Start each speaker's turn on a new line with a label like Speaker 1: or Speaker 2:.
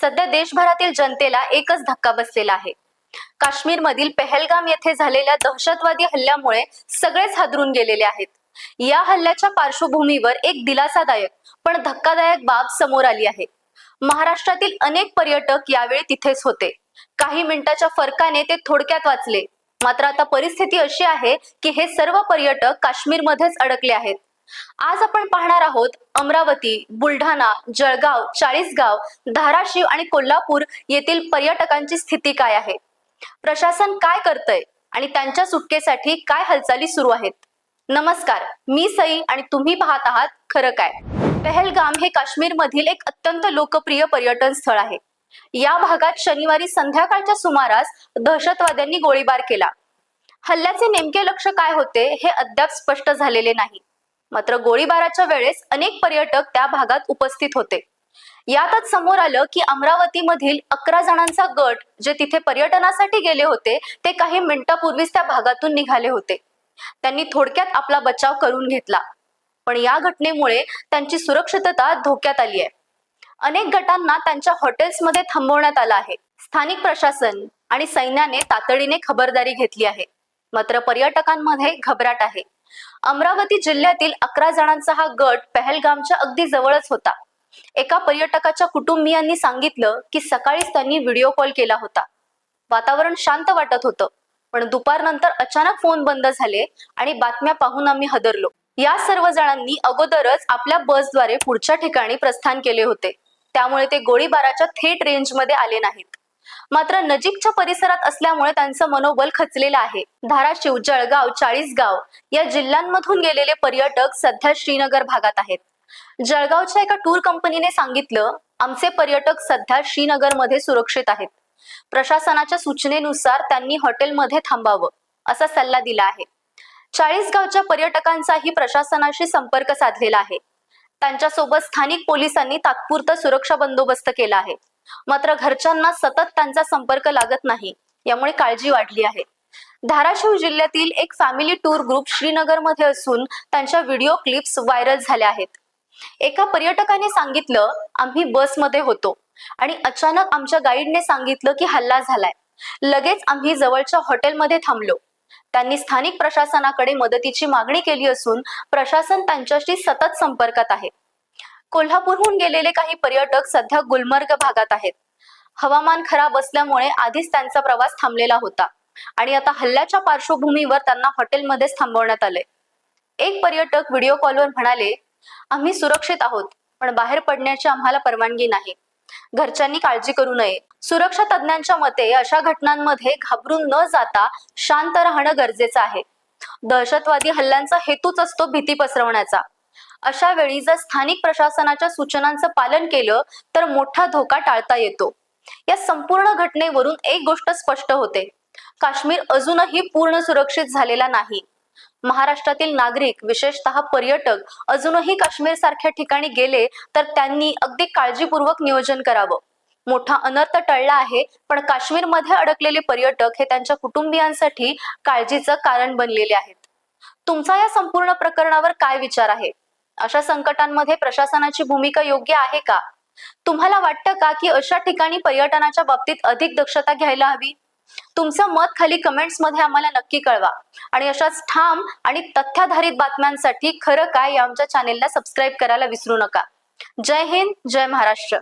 Speaker 1: सध्या देशभरातील जनतेला एकच धक्का बसलेला आहे. काश्मीर मधील पेहलगाम येथे झालेल्या दहशतवादी हल्ल्यामुळे सगळेच हादरून गेलेले आहेत. या हल्ल्याच्या पार्श्वभूमीवर एक दिलासादायक पण धक्कादायक बाब समोर आली आहे. महाराष्ट्रातील अनेक पर्यटक यावेळी तिथेच होते. काही मिनिटाच्या फरकाने ते थोडक्यात वाचले. मात्र आता परिस्थिती अशी आहे की हे सर्व पर्यटक काश्मीरमध्येच अडकले आहेत. आज आपण पाहणार आहोत अमरावती बुलढाणा जळगाव चाळीसगाव धाराशिव आणि कोल्हापूर येथील पर्यटकांची स्थिती काय आहे? प्रशासन काय करतंय आणि त्यांच्या सुटकेसाठी काय हालचाली सुरू आहेत? नमस्कार मी सई आणि तुम्ही पाहत आहात खरं काय? पहलगाम हे काश्मीर मधील एक अत्यंत लोकप्रिय पर्यटन स्थळ आहे. या भागात शनिवारी संध्याकाळच्या सुमारास दहशतवाद्यांनी गोळीबार केला. हल्ल्याचे नेमके लक्ष काय होते हे अद्याप स्पष्ट झालेले नाही. मात्र गोळीबाराच्या वेळेस अनेक पर्यटक त्या भागात उपस्थित होते. यातच समोर आलं की अमरावतीमधील अकरा जणांचा गट जे तिथे पर्यटनासाठी गेले होते ते काही मिनिटापूर्वीच त्या भागातून निघाले होते. त्यांनी थोडक्यात आपला बचाव करून घेतला. पण या घटनेमुळे त्यांची सुरक्षितता धोक्यात आली आहे. अनेक गटांना त्यांच्या हॉटेल्समध्ये थांबवण्यात आलं आहे. स्थानिक प्रशासन आणि सैन्याने तातडीने खबरदारी घेतली आहे. मात्र पर्यटकांमध्ये घबराट आहे. अमरावती जिल्ह्यातील अकरा जणांचा हा गट पहलगामच्या अगदी जवळच होता. एका पर्यटकाच्या कुटुंबियांनी सांगितलं की सकाळीच त्यांनी व्हिडिओ कॉल केला होता. वातावरण शांत वाटत होतं पण दुपारनंतर अचानक फोन बंद झाले आणि बातम्या पाहून आम्ही हदरलो. या सर्व जणांनी अगोदरच आपल्या बसद्वारे पुढच्या ठिकाणी प्रस्थान केले होते. त्यामुळे ते गोळीबाराच्या थेट रेंजमध्ये आले नाहीत. मात्र नजीकच्या परिसरात असल्यामुळे त्यांचं मनोबल खचलेलं आहे. धाराशिव जळगाव चाळीसगाव या जिल्ह्यांमधून गेलेले पर्यटक सध्या श्रीनगर भागात आहेत. जळगावच्या एका टूर कंपनीने सांगितलं आमचे पर्यटक सध्या श्रीनगरमध्ये सुरक्षित आहेत. प्रशासनाच्या सूचनेनुसार त्यांनी हॉटेलमध्ये थांबावं असा सल्ला दिला आहे. चाळीसगावच्या पर्यटकांचाही प्रशासनाशी संपर्क साधलेला आहे. त्यांच्यासोबत स्थानिक पोलिसांनी तात्पुरता सुरक्षा बंदोबस्त केला आहे. मात्र घरच्यांना सतत त्यांचा संपर्क लागत नाही यामुळे काळजी वाढली आहे. धाराशिव जिल्ह्यातील एक फॅमिली टूर ग्रुप श्रीनगरमध्ये असून त्यांच्या व्हिडिओ क्लिप्स व्हायरल झाल्या आहेत. एका पर्यटकाने सांगितलं आम्ही बसमध्ये होतो आणि अचानक आमच्या गाईडने सांगितलं की हल्ला झालाय. लगेच आम्ही जवळच्या हॉटेलमध्ये थांबलो. त्यांनी स्थानिक प्रशासनाकडे मदतीची मागणी केली असून प्रशासन त्यांच्याशी सतत संपर्कात आहे. कोल्हापूरहून गेलेले काही पर्यटक सध्या गुलमर्ग भागात आहेत. हवामान खराब असल्यामुळे आधीच त्यांचा प्रवास थांबलेला होता आणि आता हल्ल्याच्या पार्श्वभूमीवर त्यांना हॉटेलमध्येच थांबवण्यात आले एक पर्यटक व्हिडिओ कॉलवर म्हणाले आम्ही सुरक्षित आहोत पण बाहेर पडण्याची आम्हाला परवानगी नाही. घरच्यांनी काळजी करू नये. सुरक्षा तज्ञांच्या मते अशा घटनांमध्ये घाबरून न जाता शांत राहणं गरजेचं आहे. दहशतवादी हल्ल्यांचा हेतूच असतो भीती पसरवण्याचा. अशा वेळी जर स्थानिक प्रशासनाच्या सूचनांचं पालन केलं तर मोठा धोका टाळता येतो. या संपूर्ण घटनेवरून एक गोष्ट स्पष्ट होते. काश्मीर अजूनही पूर्ण सुरक्षित झालेला नाही. महाराष्ट्रातील नागरिक विशेषतः पर्यटक अजूनही काश्मीर सारख्या ठिकाणी गेले तर त्यांनी अगदी काळजीपूर्वक नियोजन करावं. मोठा अनर्थ टळला आहे पण काश्मीरमध्ये अडकलेले पर्यटक हे त्यांच्या कुटुंबियांसाठी काळजीचं कारण बनलेले आहेत. तुमचा या संपूर्ण प्रकरणावर काय विचार आहे? अशा संकटांमध्ये प्रशासनाची भूमिका योग्य आहे का? तुम्हाला वाटतं का की अशा ठिकाणी पर्यटनाच्या बाबतीत अधिक दक्षता घ्यायला हवी? तुमचं मत खाली कमेंट्समध्ये आम्हाला नक्की कळवा. आणि अशाच ठाम आणि तथ्याधारित बातम्यांसाठी खरं काय या आमच्या चॅनेलला सबस्क्राईब करायला विसरू नका. जय हिंद जय महाराष्ट्र.